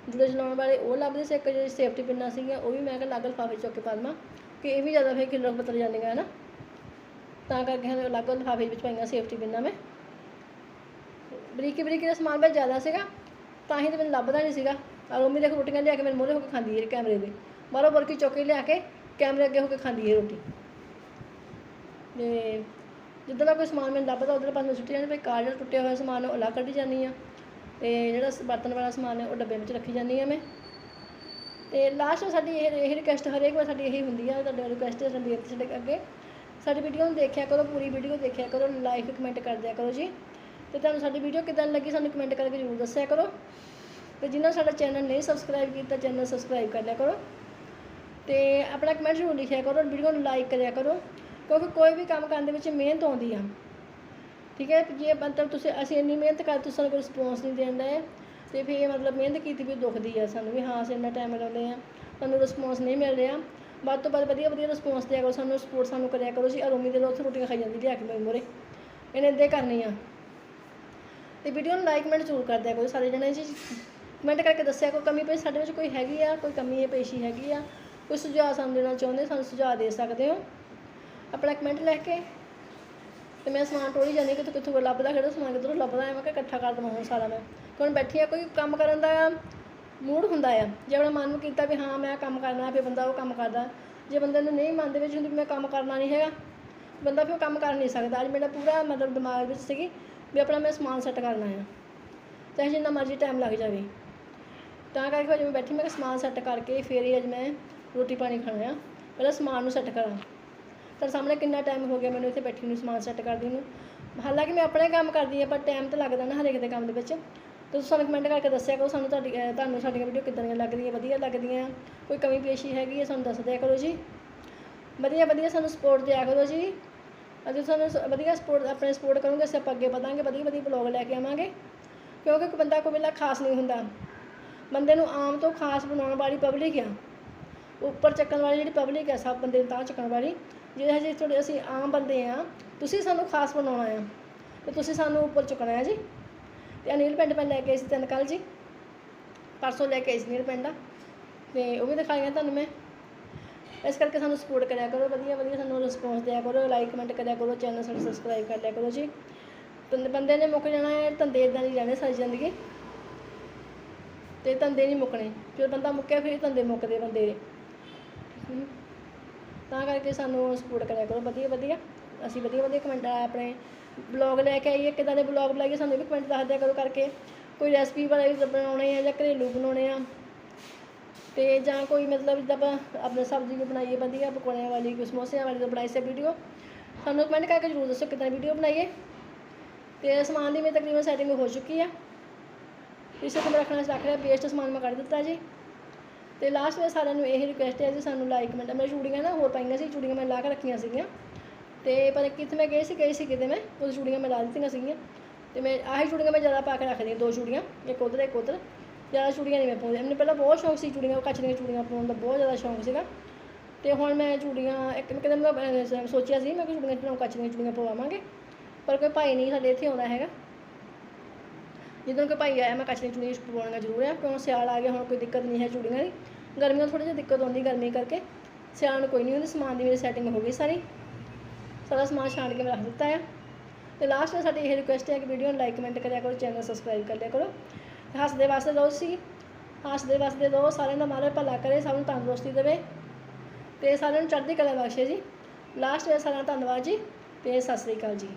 ਜਿਹੜੇ ਚਲਾਉਣ ਵਾਲੇ, ਉਹ ਲੱਭਦੇ ਸੀ। ਇੱਕ ਜਿਹੜੀ ਸੇਫਟੀ ਪਿੰਨਾਂ ਸੀਗੀਆਂ, ਉਹ ਵੀ ਮੈਂ ਕਿਹਾ ਅਲੱਗ ਲਿਫਾਫੇ 'ਚ ਚੁੱਕ ਕੇ ਪਾ ਦੇਵਾਂ, ਕਿ ਇਹ ਵੀ ਜ਼ਿਆਦਾ ਫਿਰ ਕਿਲੋ ਪਤਰ ਜਾਂਦੀਆਂ ਹੈ ਨਾ ਤਾਂ ਕਰਕੇ ਮੈਂ ਅਲੱਗ ਲਿਫਾਫੇ ਵਿੱਚ ਪਾਈਆਂ ਸੇਫਟੀ ਪਿੰਨਾਂ ਮੈਂ। ਬਰੀਕੀ ਬਰੀਕੀ ਦਾ ਸਮਾਨ ਬਹੁਤ ਜ਼ਿਆਦਾ ਸੀਗਾ, ਤਾਂ ਹੀ ਤਾਂ ਮੈਨੂੰ ਲੱਭਦਾ ਨਹੀਂ ਸੀਗਾ। ਔਰ ਮੰਮੀ ਦੇਖੋ ਰੋਟੀਆਂ ਲਿਆ ਕੇ ਮੇਰੇ ਮੂਹਰੇ ਹੋ ਕੇ ਖਾਂਦੀ ਹੈ ਕੈਮਰੇ ਦੇ। ਬਾਹਰੋਂ ਬਰਕੀ ਚੌਕੀ ਲਿਆ ਕੇ ਕੈਮਰੇ ਅੱਗੇ ਹੋ ਕੇ ਖਾਂਦੀ ਹੈ ਰੋਟੀ। ਤੇ ਜਿੱਦਾਂ ਦਾ ਕੋਈ ਸਮਾਨ ਮੈਨੂੰ ਲੱਭਦਾ, ਉਧਰ ਪਾਸੇ ਮੈਂ ਸੁੱਟੀ ਜਾਂਦੀ ਭਾਈ ਕਾਰ ਜਿਹੜਾ ਟੁੱਟਿਆ ਹੋਇਆ ਸਮਾਨ, ਉਹ ਅਲੱਗ ਕੱਢੀ ਜਾਂਦੀ ਆ ਤੇ ਜਿਹੜਾ ਬਰਤਨ ਵਾਲਾ ਸਮਾਨ ਹੈ, ਉਹ ਡੱਬੇ ਵਿੱਚ ਰੱਖੀ ਜਾਂਦੀ ਆ ਮੈਂ। ਤੇ ਲਾਸਟ ਸਾਡੀ ਇਹ ਇਹ ਰਿਕੁਐਸਟ ਹਰੇਕ ਵਾਰ ਸਾਡੀ ਇਹੀ ਹੁੰਦੀ ਆ, ਤੁਹਾਡੇ ਰਿਕੁਐਸਟ ਹੈ ਰਣਬੀਰ ਸਾਡੇ ਅੱਗੇ। ਸਾਡੀ ਵੀਡੀਓ ਨੂੰ ਦੇਖਿਆ ਕਰੋ, ਪੂਰੀ ਵੀਡੀਓ ਦੇਖਿਆ ਕਰੋ ਲਾਈਕ ਕਮੈਂਟ ਕਰ ਦਿਆ ਕਰੋ ਜੀ। ਤੇ ਤੁਹਾਨੂੰ ਸਾਡੀ ਵੀਡੀਓ ਕਿਦਾਂ ਲੱਗੀ ਸਾਨੂੰ ਕਮੈਂਟ ਕਰਕੇ ਜ਼ਰੂਰ ਦੱਸਿਆ ਕਰੋ। ਤੇ ਜਿਨ੍ਹਾਂ ਸਾਡਾ ਚੈਨਲ ਨਹੀਂ ਸਬਸਕ੍ਰਾਈਬ ਕੀਤਾ, ਚੈਨਲ ਸਬਸਕ੍ਰਾਈਬ ਕਰ ਲਿਆ ਕਰੋ। ਤੇ ਆਪਣਾ ਕਮੈਂਟ ਜ਼ਰੂਰ ਲਿਖਿਆ ਕਰੋ ਵੀਡੀਓ ਨੂੰ ਲਾਈਕ ਕਰਿਆ ਕਰੋ, ਕਿਉਂਕਿ ਕੋਈ ਵੀ ਕੰਮ ਕਰਨ ਦੇ ਵਿੱਚ ਮਿਹਨਤ ਆਉਂਦੀ ਆ। ਠੀਕ ਹੈ, ਜੇ ਮਤਲਬ ਤੁਸੀਂ, ਅਸੀਂ ਇੰਨੀ ਮਿਹਨਤ ਕਰ, ਤੁਸੀਂ ਸਾਨੂੰ ਕੋਈ ਰਿਸਪੌਂਸ ਨਹੀਂ ਦੇਣ ਦਾ। ਤੇ ਫਿਰ ਮਤਲਬ ਮਿਹਨਤ ਕੀਤੀ ਵੀ ਦੁਖਦੀ ਆ ਸਾਨੂੰ ਵੀ, ਹਾਂ, ਅਸੀਂ ਇੰਨਾ ਟਾਈਮ ਲਾਉਂਦੇ ਆ, ਸਾਨੂੰ ਰਿਸਪੌਂਸ ਨਹੀਂ ਮਿਲ ਰਿਹਾ। ਵੱਧ ਤੋਂ ਵੱਧ ਵਧੀਆ ਵਧੀਆ ਰਿਸਪੌਂਸ ਦਿਆ ਕਰੋ, ਸਾਨੂੰ ਸਪੋਰਟ ਸਾਨੂੰ ਕਰਿਆ ਕਰੋ ਜੀ ਅਰੋਮੀ ਦੇ ਲੋਕ ਰੋਟੀਆਂ ਖਾਈ ਜਾਂਦੀ, ਲਿਆ ਕੇ ਮੇਰੇ ਮੂਹਰੇ। ਇਹਨੇ ਇੱਦਾਂ ਕਰਨੀ ਆ। ਤੇ ਵੀਡੀਓ ਨੂੰ ਲਾਈਕ ਕਮੈਂਟ ਜ਼ਰੂਰ ਕਰ ਦਿਆ ਕਰੋ, ਸਾਰੇ ਜਣੇ ਜੀ। ਕਮੈਂਟ ਕਰਕੇ ਦੱਸਿਆ, ਕੋਈ ਕਮੀ ਪਈ ਸਾਡੇ ਵਿੱਚ ਕੋਈ ਹੈਗੀ ਆ, ਕੋਈ ਕਮੀ ਹੈ ਪੇਸ਼ੀ ਹੈਗੀ ਆ, ਕੋਈ ਸੁਝਾਅ ਸਾਨੂੰ ਦੇਣਾ ਚਾਹੁੰਦੇ, ਸਾਨੂੰ ਸੁਝਾਅ ਦੇ ਸਕਦੇ ਹੋ। ਆਪਣਾ ਕਮੈਂਟ ਲੈ ਕੇ ਤੇ ਮੈਂ ਸਮਾਨ ਟੋਲੀ ਜਾਂਦੀ ਕਿ ਕਿੱਥੋਂ ਕੋਈ ਲੱਭਦਾ ਕਿਹੜਾ ਸਮਾਨ ਕਿੱਧਰੋਂ ਲੱਭਦਾ ਹੈ ਮੈਂ ਕਿਹਾ ਇਕੱਠਾ ਕਰ ਦਵਾਂ ਸਾਰਾ ਮੈਂ। ਕਿ ਹੁਣ ਬੈਠੀ ਆ ਕੋਈ ਕੰਮ ਕਰਨ ਦਾ ਮੂਡ ਹੁੰਦਾ ਆ। ਜੇ ਆਪਣਾ ਮਨ ਨੂੰ ਕੀਤਾ ਵੀ ਹਾਂ, ਮੈਂ ਕੰਮ ਕਰਨਾ ਫਿਰ ਬੰਦਾ ਉਹ ਕੰਮ ਕਰਦਾ। ਜੇ ਬੰਦੇ ਨੂੰ ਨਹੀਂ ਮਨ ਦੇ ਵਿੱਚ ਹੁੰਦੀ ਮੈਂ ਕੰਮ ਕਰਨਾ ਨਹੀਂ ਹੈਗਾ, ਬੰਦਾ ਫਿਰ ਉਹ ਕੰਮ ਕਰ ਨਹੀਂ ਸਕਦਾ। ਅੱਜ ਮੇਰਾ ਪੂਰਾ ਮਤਲਬ ਦਿਮਾਗ ਵਿੱਚ ਸੀਗੀ ਵੀ ਆਪਣਾ ਮੈਂ ਸਮਾਨ ਸੈੱਟ ਕਰਨਾ ਆ। ਚਾਹੇ ਜਿੰਨਾ ਮਰਜ਼ੀ ਟਾਈਮ ਲੱਗ ਜਾਵੇ। ਤਾਂ ਕਰਕੇ ਅੱਜ ਮੈਂ ਬੈਠੀ, ਮੈਂ ਕਿਹਾ ਸਮਾਨ ਸੈੱਟ ਕਰਕੇ ਫਿਰ ਹੀ ਅੱਜ ਮੈਂ ਰੋਟੀ ਪਾਣੀ ਖਾਣਾ ਆ। ਪਹਿਲਾਂ ਸਮਾਨ ਨੂੰ ਸੈੱਟ ਕਰਾਂ। ਤਾਂ ਸਾਹਮਣੇ ਕਿੰਨਾ ਟਾਈਮ ਹੋ ਗਿਆ ਮੈਨੂੰ ਇੱਥੇ ਬੈਠੀ ਨੂੰ ਸਮਾਨ ਸੈੱਟ ਕਰਦੀ ਨੂੰ। ਹਾਲਾਂਕਿ ਮੈਂ ਆਪਣੇ ਕੰਮ ਕਰਦੀ ਹਾਂ, ਪਰ ਟਾਈਮ ਤਾਂ ਲੱਗਦਾ ਨਾ ਹਰੇਕ ਦੇ ਕੰਮ ਦੇ ਵਿੱਚ। ਤੇ ਤੁਸੀਂ ਸਾਨੂੰ ਕਮੈਂਟ ਕਰਕੇ ਦੱਸਿਆ ਕਰੋ ਸਾਨੂੰ ਤੁਹਾਡੀ ਤੁਹਾਨੂੰ ਸਾਡੀਆਂ ਵੀਡੀਓ ਕਿੱਦਾਂ ਦੀਆਂ ਲੱਗਦੀਆਂ, ਵਧੀਆ ਲੱਗਦੀਆਂ। ਕੋਈ ਕਮੀ ਪੇਸ਼ੀ ਹੈਗੀ ਹੈ ਸਾਨੂੰ ਦੱਸ ਦਿਆ ਕਰੋ ਜੀ। ਵਧੀਆ ਵਧੀਆ ਸਾਨੂੰ ਸਪੋਰਟ ਦਿਆ ਕਰੋ ਜੀ। ਅਸੀਂ ਸਾਨੂੰ ਸ- ਵਧੀਆ ਸਪੋਰਟ ਆਪਣੇ ਸਪੋਰਟ ਕਰੋਗੇ, ਅਸੀਂ ਆਪਾਂ ਅੱਗੇ ਵਧਾਂਗੇ, ਵਧੀਆ ਵਧੀਆ ਬਲੌਗ ਲੈ ਕੇ ਆਵਾਂਗੇ। ਕਿਉਂਕਿ ਕੋਈ ਬੰਦਾ ਕੋਈ ਵੇਲਾ ਖਾਸ ਨਹੀਂ ਹੁੰਦਾ। ਬੰਦੇ ਨੂੰ ਆਮ ਤੋਂ ਖਾਸ ਬਣਾਉਣ ਵਾਲੀ ਪਬਲਿਕ ਆ। ਉੱਪਰ ਚੱਕਣ ਵਾਲੀ ਜਿਹੜੀ ਪਬਲਿਕ ਆ, ਸਭ ਬੰਦੇ ਨੂੰ ਤਾਂ ਚੱਕਣ ਵਾਲੀ। ਜਿਹੜੇ ਹਜੇ ਤੁਹਾਡੇ ਅਸੀਂ ਆਮ ਬੰਦੇ ਆ, ਤੁਸੀਂ ਸਾਨੂੰ ਖਾਸ ਬਣਾਉਣਾ ਆ। ਤੇ ਤੁਸੀਂ ਸਾਨੂੰ ਉੱਪਰ ਚੁੱਕਣਾ ਹੈ ਜੀ। ਤੇ ਅਨਿਲ ਪਿੰਡ ਮੈਂ ਲੈ ਕੇ ਆਈ ਸੀ ਤਿੰਨ ਕੱਲ ਜੀ। ਪਰਸੋਂ ਲੈ ਕੇ ਆਈ ਸੀ ਨੀਲ ਪਿੰਡ ਤੇ ਉਹ ਵੀ ਦਿਖਾਈਆਂ ਤੁਹਾਨੂੰ ਮੈਂ। ਇਸ ਕਰਕੇ ਸਾਨੂੰ ਸਪੋਰਟ ਕਰਿਆ ਕਰੋ, ਵਧੀਆ ਵਧੀਆ ਸਾਨੂੰ ਰਿਸਪੌਂਸ ਦਿਆ ਕਰੋ ਲਾਈਕ ਕਮੈਂਟ ਕਰਿਆ ਕਰੋ ਚੈਨਲ ਸਾਨੂੰ ਸਬਸਕ੍ਰਾਈਬ ਕਰ ਲਿਆ ਕਰੋ ਜੀ। ਧੰਦੇ ਬੰਦੇ ਨੇ ਮੁੱਕ ਜਾਣਾ ਹੈ, ਧੰਦੇ ਇਦਾਂ ਨਹੀਂ ਰਹਿਣੇ ਸਾਰੀ ਜ਼ਿੰਦਗੀ। ਤੇ ਧੰਦੇ ਨਹੀਂ ਮੁੱਕਣੇ। ਜਦੋਂ ਬੰਦਾ ਮੁੱਕਿਆ, ਫਿਰ ਧੰਦੇ ਮੁੱਕਦੇ ਬੰਦੇ ਦੇ। ਤਾਂ ਕਰਕੇ ਸਾਨੂੰ ਸਪੋਰਟ ਕਰਿਆ ਕਰੋ। ਵਧੀਆ ਵਧੀਆ। ਅਸੀਂ ਵਧੀਆ ਵਧੀਆ ਕਮੈਂਟ ਆਪਣੇ ਬਲੌਗ ਲੈ ਕੇ ਆਈਏ। ਕਿਦਾਂ ਦੇ ਬਲੌਗ ਬਣਾਈਏ ਸਾਨੂੰ ਵੀ ਕਮੈਂਟ ਦੱਸ ਦਿਆ ਕਰੋ ਕਰਕੇ। ਕੋਈ ਰੈਸਪੀ ਵਾਲੇ ਬਣਾਉਣੇ ਆ ਜਾਂ ਘਰੇਲੂ ਬਣਾਉਣੇ ਆ। ਤੇ ਜਾਂ ਕੋਈ ਮਤਲਬ ਜਿੱਦਾਂ ਆਪਾਂ ਆਪਣੇ ਸਬਜ਼ੀ ਵੀ ਬਣਾਈਏ, ਵਧੀਆ ਪਕੌੜਿਆਂ ਵਾਲੀ, ਕੋਈ ਸਮੋਸਿਆਂ ਵਾਲੀ, ਤਾਂ ਬਣਾਈ ਸੇ ਵੀਡੀਓ। ਸਾਨੂੰ ਕਮੈਂਟ ਕਰਕੇ ਜ਼ਰੂਰ ਦੱਸੋ ਕਿਦਾਂ ਵੀਡੀਓ ਬਣਾਈਏ। ਤੇ ਸਮਾਨ ਦੀ ਮੇਰੀ ਤਕਰੀਬਨ ਸੈਟਿੰਗ ਹੋ ਚੁੱਕੀ ਆ। ਇਸੇ ਤੋਂ ਰੱਖਣਾ ਰੱਖ ਰਿਹਾ ਵੇਸਟ ਸਮਾਨ ਮੈਂ ਕੱਢ ਦਿੱਤਾ ਜੀ। ਤੇ ਲਾਸਟ ਵਿੱਚ ਸਾਰਿਆਂ ਨੂੰ ਇਹ ਰਿਕੁਐਸਟ ਹੈ ਜੀ ਸਾਨੂੰ ਲਾਈਕ ਮਿੰਟ। ਮੈਂ ਚੂੜੀਆਂ ਨਾ ਹੋਰ ਪਾਈਆਂ ਸੀ ਚੂੜੀਆਂ ਮੈਂ ਲਾ ਕੇ ਰੱਖੀਆਂ ਸੀਗੀਆਂ। ਤੇ ਪਰ ਕਿੱਥੇ ਮੈਂ ਗਈ ਸੀ ਗਈ ਸੀ ਕਿਤੇ ਮੈਂ ਉਹ ਚੂੜੀਆਂ ਮੈਂ ਲਾ ਦਿੱਤੀਆਂ ਸੀਗੀਆਂ। ਤੇ ਮੈਂ ਆਹੀ ਚੂੜੀਆਂ ਮੈਂ ਜ਼ਿਆਦਾ ਪਾ ਕੇ ਰੱਖਦੀ ਹਾਂ ਦੋ ਚੂੜੀਆਂ ਇੱਕ ਉੱਧਰ ਇੱਕ ਉੱਧਰ। ਜ਼ਿਆਦਾ ਚੂੜੀਆਂ ਨਹੀਂ ਮੈਂ ਪਾਉਂਦੀ। ਮੈਨੂੰ ਪਹਿਲਾਂ ਬਹੁਤ ਸ਼ੌਂਕ ਸੀ ਚੂੜੀਆਂ ਕੱਚ ਦੀਆਂ ਚੂੜੀਆਂ ਪਾਉਣ ਦਾ ਬਹੁਤ ਜ਼ਿਆਦਾ ਸ਼ੌਂਕ ਸੀਗਾ। ਤੇ ਹੁਣ ਮੈਂ ਚੂੜੀਆਂ ਇੱਕ ਕਿਤੇ ਮੈਂ ਅਹ, ਸੋਚਿਆ ਸੀ ਮੈਂ ਕਿ ਚੂੜੀਆਂ ਚੂੜੀਆਂ ਕੱਚ ਦੀਆਂ ਚੂੜੀਆਂ ਪਵਾਵਾਂਗੇ। ਪਰ ਕੋਈ ਭਾਈ ਨਹੀਂ ਸਾਡੇ ਇੱਥੇ ਆਉਂਦਾ ਹੈਗਾ। ਜਦੋਂ ਕਿ ਭਾਈ ਆਇਆ, ਮੈਂ ਕੱਚ ਦੀਆਂ ਚੂੜੀਆਂ ਪਵਾਉਣੀਆਂ ਜ਼ਰੂਰ ਆ, ਕਿਉਂ ਸਿਆਲ ਆ ਗਿਆ, ਹੁਣ ਕੋਈ ਦਿੱਕਤ ਨਹੀਂ ਹੈ ਚੂੜੀਆਂ ਦੀ। ਗਰਮੀਆਂ ਥੋੜੀ ਜਿਹੀ ਦਿੱਕਤ ਆਉਂਦੀ ਗਰਮੀ ਕਰਕੇ। ਸਿਆਲ ਨੂੰ ਕੋਈ ਨਹੀਂ ਹੁੰਦੀ ਸਮਾਨ ਦੀ ਮੇਰੀ ਸੈਟਿੰਗ ਹੋ ਗਈ ਸਾਰੀ। ਸਾਰਾ ਸਮਾਨ ਛਾਣ ਕੇ ਮੈਂ ਰੱਖ ਦਿੱਤਾ ਆ। ਤੇ ਲਾਸਟ ਵਿੱਚ ਸਾਡੀ ਇਹ ਰਿਕੁਐਸਟ ਹੈ ਕਿ ਵੀਡੀਓ ਨੂੰ ਲਾਈਕ ਕਮੈਂਟ ਕਰਿਆ ਕਰੋ ਚੈਨਲ ਸਬਸਕ੍ਰਾਈਬ ਕਰ ਲਿਆ ਕਰੋ। ਤੇ ਹੱਸਦੇ ਵਾਸਤੇ ਰਹੋ ਸੀ ਹੱਸਦੇ ਵਾਸਤੇ ਰਹੋ, ਸਾਰਿਆਂ ਦਾ ਮਾਰੇ ਭਲਾ ਕਰੇ, ਸਭ ਨੂੰ ਤੰਦਰੁਸਤੀ ਦੇਵੇ। ਤੇ ਸਾਰਿਆਂ ਨੂੰ ਚੜ੍ਹਦੀ ਕਲਾ ਬਖਸ਼ੇ ਜੀ। ਲਾਸਟ ਵਿੱਚ ਸਾਰਿਆਂ ਦਾ ਧੰਨਵਾਦ ਜੀ, ਤੇ ਸਤਿ ਸ੍ਰੀ ਅਕਾਲ ਜੀ।